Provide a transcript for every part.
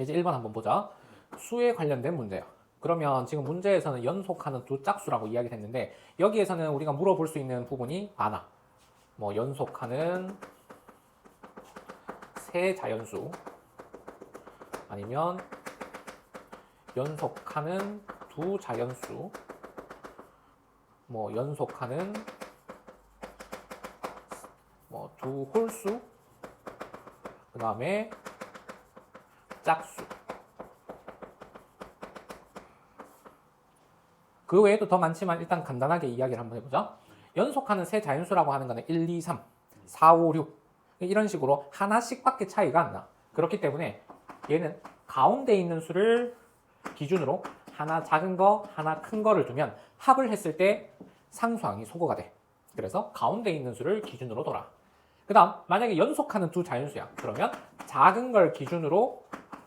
예제 1번 한번 보자. 수에 관련된 문제야. 그러면 지금 문제에서는 연속하는 두 짝수라고 이야기를 했는데 여기에서는 우리가 물어볼 수 있는 부분이 많아. 뭐 연속하는 세 자연수 아니면 연속하는 두 자연수 뭐 연속하는 뭐 두 홀수 그 다음에 짝수 그 외에도 더 많지만 일단 간단하게 이야기를 한번 해보자 연속하는 세 자연수라고 하는 거는 1, 2, 3, 4, 5, 6 이런 식으로 하나씩밖에 차이가 안 나. 그렇기 때문에 얘는 가운데 있는 수를 기준으로 하나 작은 거, 하나 큰 거를 두면 합을 했을 때 상수항이 소거가 돼. 그래서 가운데 있는 수를 기준으로 둬라. 그 다음, 만약에 연속하는 두 자연수야. 그러면 작은 걸 기준으로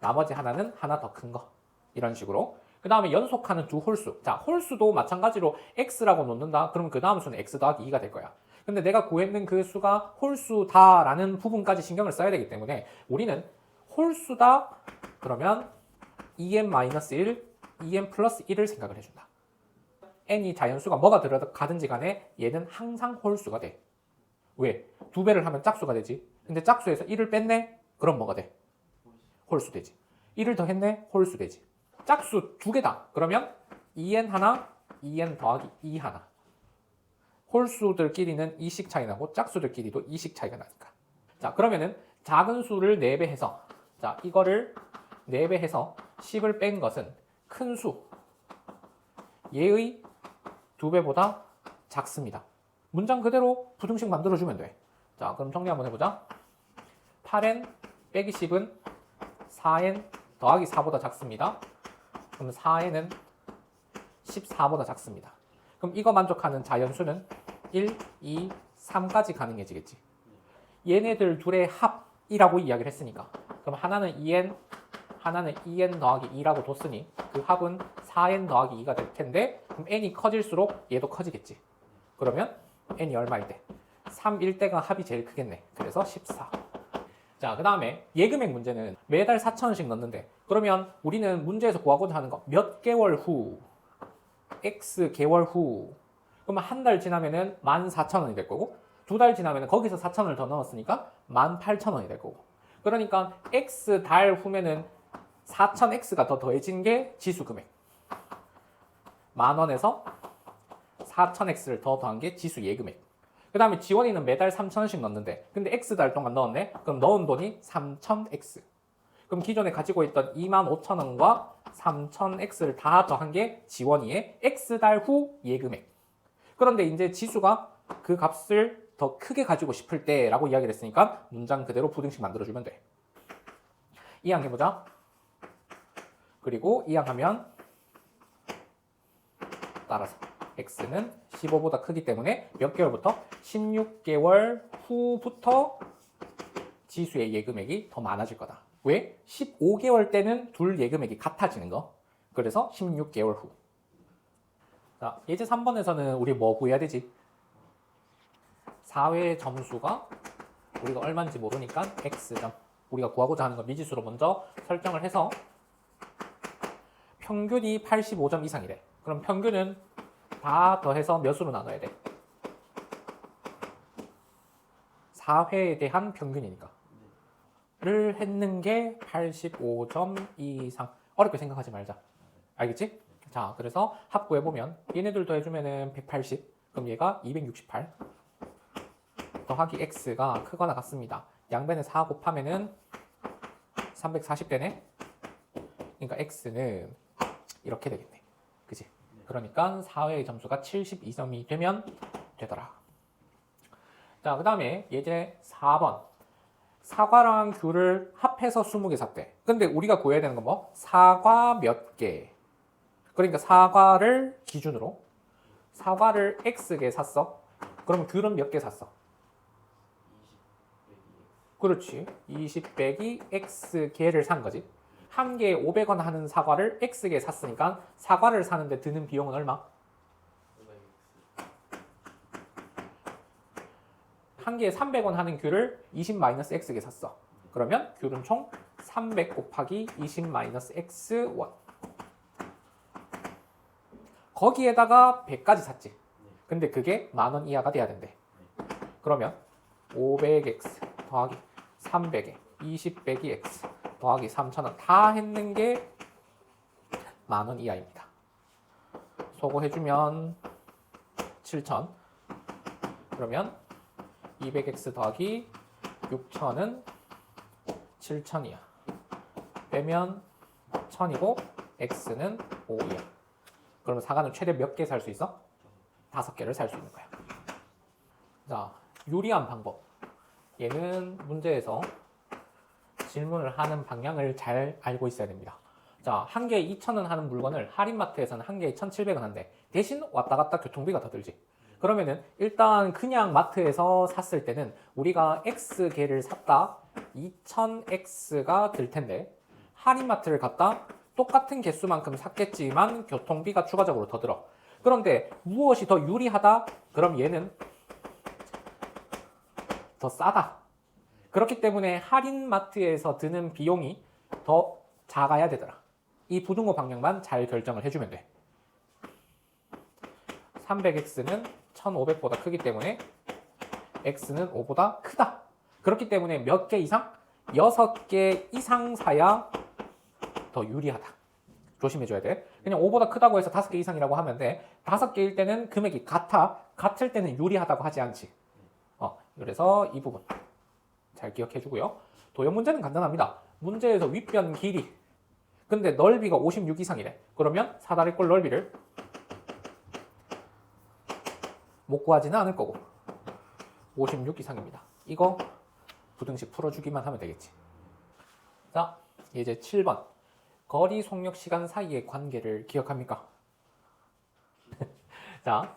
나머지 하나는 하나 더 큰 거. 이런 식으로. 그 다음에 연속하는 두 홀수. 자, 홀수도 마찬가지로 x라고 놓는다. 그러면 그 다음 수는 x 더하기 2가 될 거야. 근데 내가 구했는 그 수가 홀수다라는 부분까지 신경을 써야 되기 때문에 우리는 홀수다 그러면 2n-1, 2n 플러스 1을 생각을 해준다. n이 자연수가 뭐가 들어가든지 간에 얘는 항상 홀수가 돼. 왜? 두 배를 하면 짝수가 되지. 근데 짝수에서 1을 뺐네? 그럼 뭐가 돼? 홀수 되지. 1을 더했네? 홀수 되지. 짝수 두 개다. 그러면 2n 하나, 2n 더하기 2 하나. 홀수들끼리는 2씩 차이 나고 짝수들끼리도 2씩 차이가 나니까. 자, 그러면은 작은 수를 4배 해서 자, 이거를 4배 해서 10을 뺀 것은 큰 수. 얘의 2배보다 작습니다. 문장 그대로 부등식 만들어주면 돼. 자, 그럼 정리 한번 해보자. 8n 빼기 10은 4n 더하기 4보다 작습니다. 그럼 4n은 14보다 작습니다. 그럼 이거 만족하는 자연수는 1, 2, 3까지 가능해지겠지. 얘네들 둘의 합이라고 이야기를 했으니까. 그럼 하나는 2n, 하나는 2n 더하기 2라고 뒀으니 그 합은 4n 더하기 2가 될 텐데 그럼 n이 커질수록 얘도 커지겠지. 그러면 n이 얼마일 때? 3일 때가 합이 제일 크겠네. 그래서 14. 자, 그 다음에 예금액 문제는 매달 4천원씩 넣는데 그러면 우리는 문제에서 구하고자 하는 거 몇 개월 후? X 개월 후. 그러면 한 달 지나면은 14,000원이 될 거고 두 달 지나면은 거기서 4,000원을 더 넣었으니까 18,000원이 될 거고. 그러니까 X 달 후면은 4,000X가 더 더해진 게 지수 금액. 만 원에서 4,000X를 더 더한 게 지수 예금액 그 다음에 지원이는 매달 3,000원씩 넣는데 근데 X 달 동안 넣었네 그럼 넣은 돈이 3,000X 그럼 기존에 가지고 있던 25,000원과 3,000X를 다 더한 게 지원이의 X달 후 예금액. 그런데 이제 지수가 그 값을 더 크게 가지고 싶을 때 라고 이야기를 했으니까 문장 그대로 부등식 만들어주면 돼. 이항 해보자. 그리고 이항 하면 따라서 X는 15보다 크기 때문에 몇 개월부터? 16개월 후부터 지수의 예금액이 더 많아질 거다. 왜? 15개월 때는 둘 예금액이 같아지는 거. 그래서 16개월 후. 자, 예제 3번에서는 우리 뭐 구해야 되지? 사회 점수가 우리가 얼마인지 모르니까 x점. 우리가 구하고자 하는 건 미지수로 먼저 설정을 해서 평균이 85점 이상이래. 그럼 평균은 다 더해서 몇으로 나눠야 돼? 사회에 대한 평균이니까. 를 했는 게 85점 이상. 어렵게 생각하지 말자. 알겠지? 자, 그래서 합구해보면 얘네들 더해주면은 180. 그럼 얘가 268. 더하기 x가 크거나 같습니다. 양변에 4 곱하면은 340되네. 그러니까 x는 이렇게 되겠네. 그러니까 사회의 점수가 72점이 되면 되더라. 자, 그 다음에 예제 4번. 사과랑 귤을 합해서 20개 샀대. 근데 우리가 구해야 되는 건 뭐? 사과 몇 개. 그러니까 사과를 기준으로 사과를 X개 샀어. 그럼 귤은 몇 개 샀어? 그렇지. 20 빼기 X개를 산 거지. 한 개에 500원 하는 사과를 X개 샀으니까 사과를 사는데 드는 비용은 얼마? 한 개에 300원 하는 귤을 20 마이너스 X개 샀어. 그러면 귤은 총 300 곱하기 20 마이너스 x1. 거기에다가 100까지 샀지. 근데 그게 만 원 이하가 돼야 된대. 그러면 500x 더하기 300에 20 빼기 x 더하기 3,000원 다 했는 게 만 원 이하입니다. 소거해주면 7,000 그러면 200x 더하기 6,000은 7,000이야. 빼면 1,000이고 x는 5 이야. 그러면 사과는 최대 몇 개 살 수 있어? 다섯 개를 살 수 있는 거야. 자, 유리한 방법. 얘는 문제에서 질문을 하는 방향을 잘 알고 있어야 됩니다. 자, 한 개에 2,000원 하는 물건을 할인마트에서는 한 개에 1,700원 한대. 대신 왔다 갔다 교통비가 더 들지. 그러면은 일단 그냥 마트에서 샀을 때는 우리가 X 개를 샀다 2000X가 들 텐데 할인마트를 갔다 똑같은 개수만큼 샀겠지만 교통비가 추가적으로 더 들어. 그런데 무엇이 더 유리하다? 그럼 얘는 더 싸다. 그렇기 때문에 할인마트에서 드는 비용이 더 작아야 되더라. 이 부등호 방향만 잘 결정을 해주면 돼. 300x는 1500보다 크기 때문에 x는 5보다 크다. 그렇기 때문에 몇 개 이상? 6개 이상 사야 더 유리하다. 조심해줘야 돼. 그냥 5보다 크다고 해서 5개 이상이라고 하면 돼. 5개일 때는 금액이 같아. 같을 때는 유리하다고 하지 않지. 어, 그래서 이 부분 잘 기억해 주고요. 도형 문제는 간단합니다. 문제에서 윗변 길이. 근데 넓이가 56 이상이래. 그러면 사다리꼴 넓이를 못 구하지는 않을 거고 56 이상입니다. 이거 부등식 풀어주기만 하면 되겠지. 자, 이제 7번. 거리 속력 시간 사이의 관계를 기억합니까? 자,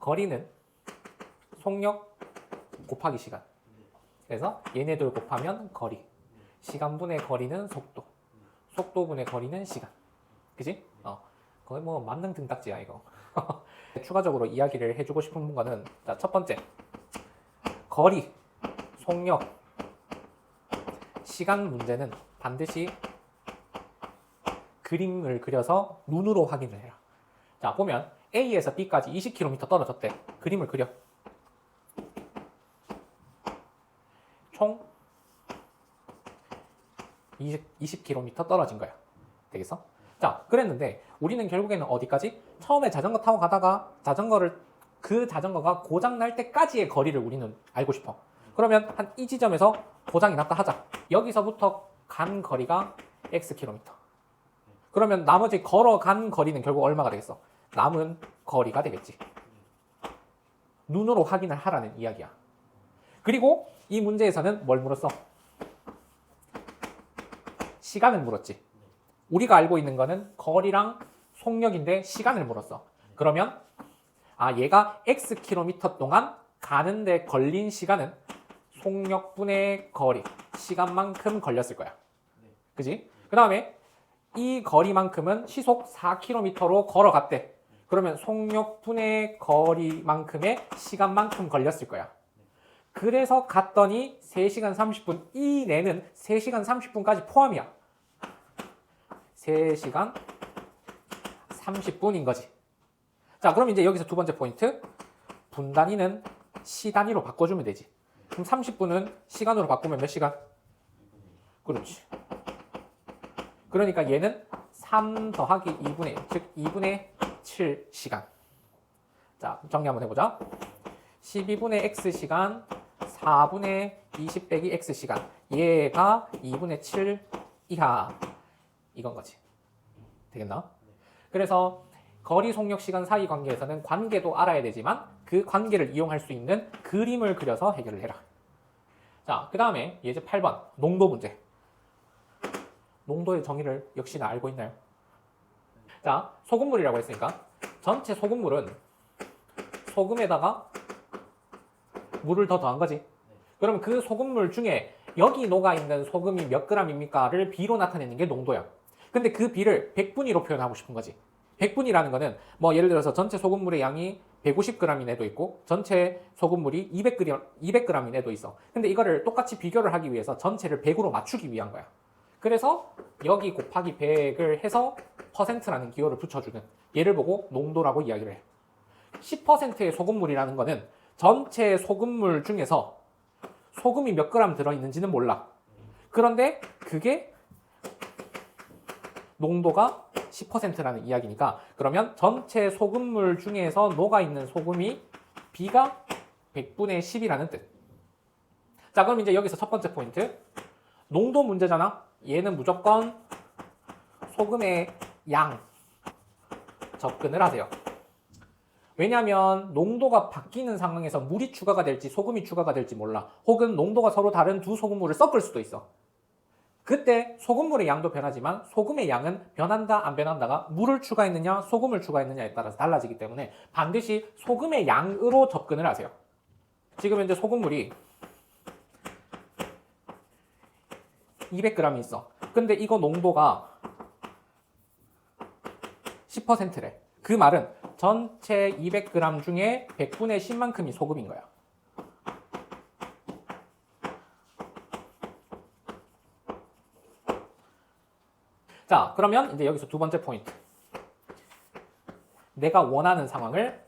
거리는 속력 곱하기 시간. 그래서 얘네들 곱하면 거리. 시간분의 거리는 속도. 속도분의 거리는 시간. 그지? 어. 거의 뭐 만능 등딱지야 이거. 추가적으로 이야기를 해주고 싶은 거는 자, 첫 번째 거리, 속력, 시간 문제는 반드시 그림을 그려서 눈으로 확인을 해라. 자 보면 A에서 B까지 20km 떨어졌대. 그림을 그려. 총 20, 20km 떨어진 거야. 되겠어? 자, 그랬는데 우리는 결국에는 어디까지? 처음에 자전거 타고 가다가 자전거를 그 자전거가 고장 날 때까지의 거리를 우리는 알고 싶어. 그러면 한 이 지점에서 고장이 났다 하자. 여기서부터 간 거리가 x 킬로미터. 그러면 나머지 걸어간 거리는 결국 얼마가 되겠어? 남은 거리가 되겠지. 눈으로 확인을 하라는 이야기야. 그리고 이 문제에서는 뭘 물었어? 시간을 물었지. 우리가 알고 있는 거는 거리랑 속력인데 시간을 물었어. 그러면 아 얘가 x 킬로미터 동안 가는데 걸린 시간은 속력분의 거리 시간만큼 걸렸을 거야. 그지? 그 다음에 이 거리만큼은 시속 4km로 걸어갔대. 그러면 속력분의 거리만큼의 시간만큼 걸렸을 거야. 그래서 갔더니 3시간 30분 이내는 3시간 30분까지 포함이야. 3시간 30분인 거지. 자, 그럼 이제 여기서 두 번째 포인트. 분 단위는 시 단위로 바꿔주면 되지. 그럼 30분은 시간으로 바꾸면 몇 시간? 그렇지. 그러니까 얘는 3 더하기 2분의 1, 즉 2분의 7시간. 자, 정리 한번 해보자. 12분의 x시간, 4분의 20 빼기 x시간. 얘가 2분의 7 이하. 이건 거지. 되겠나? 그래서 거리 속력 시간 사이 관계에서는 관계도 알아야 되지만 그 관계를 이용할 수 있는 그림을 그려서 해결을 해라. 자, 그 다음에 예제 8번 농도 문제. 농도의 정의를 역시나 알고 있나요? 자, 소금물이라고 했으니까 전체 소금물은 소금에다가 물을 더 더한 거지. 그럼 그 소금물 중에 여기 녹아 있는 소금이 몇 g입니까를 B로 나타내는 게 농도야. 근데 그 B를 100분위로 표현하고 싶은 거지. 100분이라는 거는 뭐 예를 들어서 전체 소금물의 양이 150g인 애도 있고 전체 소금물이 200g, 200g인 애도 있어. 근데 이거를 똑같이 비교를 하기 위해서 전체를 100으로 맞추기 위한 거야. 그래서 여기 곱하기 100을 해서 퍼센트라는 기호를 붙여주는 얘를 보고 농도라고 이야기를 해. 10%의 소금물이라는 거는 전체 소금물 중에서 소금이 몇 그램 들어있는지는 몰라. 그런데 그게 농도가 10%라는 이야기니까 그러면 전체 소금물 중에서 녹아있는 소금이 B가 100분의 10이라는 뜻. 자, 그럼 이제 여기서 첫 번째 포인트. 농도 문제잖아. 얘는 무조건 소금의 양 접근을 하세요. 왜냐하면 농도가 바뀌는 상황에서 물이 추가가 될지 소금이 추가가 될지 몰라. 혹은 농도가 서로 다른 두 소금물을 섞을 수도 있어. 그때 소금물의 양도 변하지만 소금의 양은 변한다 안 변한다가 물을 추가했느냐 소금을 추가했느냐에 따라서 달라지기 때문에 반드시 소금의 양으로 접근을 하세요. 지금 현재 소금물이 200g이 있어. 근데 이거 농도가 10%래. 그 말은 전체 200g 중에 100분의 10만큼이 소금인 거야. 자, 그러면 이제 여기서 두 번째 포인트. 내가 원하는 상황을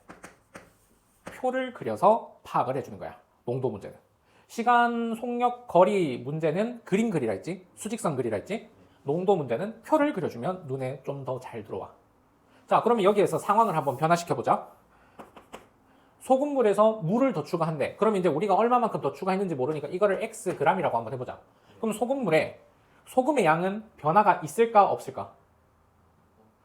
표를 그려서 파악을 해주는 거야. 농도 문제는. 시간, 속력, 거리 문제는 그림 그리라 했지. 수직선 그리라 했지. 농도 문제는 표를 그려주면 눈에 좀 더 잘 들어와. 자, 그러면 여기에서 상황을 한번 변화시켜 보자. 소금물에서 물을 더 추가한대. 그럼 이제 우리가 얼마만큼 더 추가했는지 모르니까 이거를 x g이라고 한번 해보자. 그럼 소금물에 소금의 양은 변화가 있을까 없을까?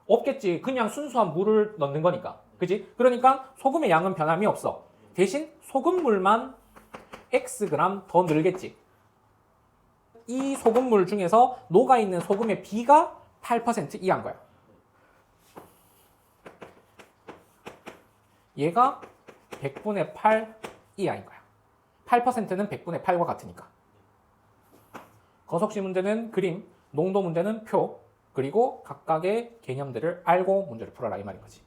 없겠지. 그냥 순수한 물을 넣는 거니까. 그지? 그러니까 소금의 양은 변함이 없어. 대신 소금물만 x g 더 늘겠지. 이 소금물 중에서 녹아있는 소금의 비가 8% 이한 거야. 얘가 100분의 8 이하인 거야. 8%는 100분의 8과 같으니까. 거석시 문제는 그림, 농도 문제는 표, 그리고 각각의 개념들을 알고 문제를 풀어라 이 말인 거지.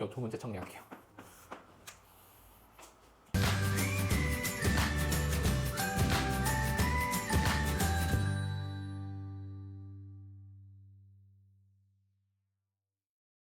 요 두 문제 정리할게요.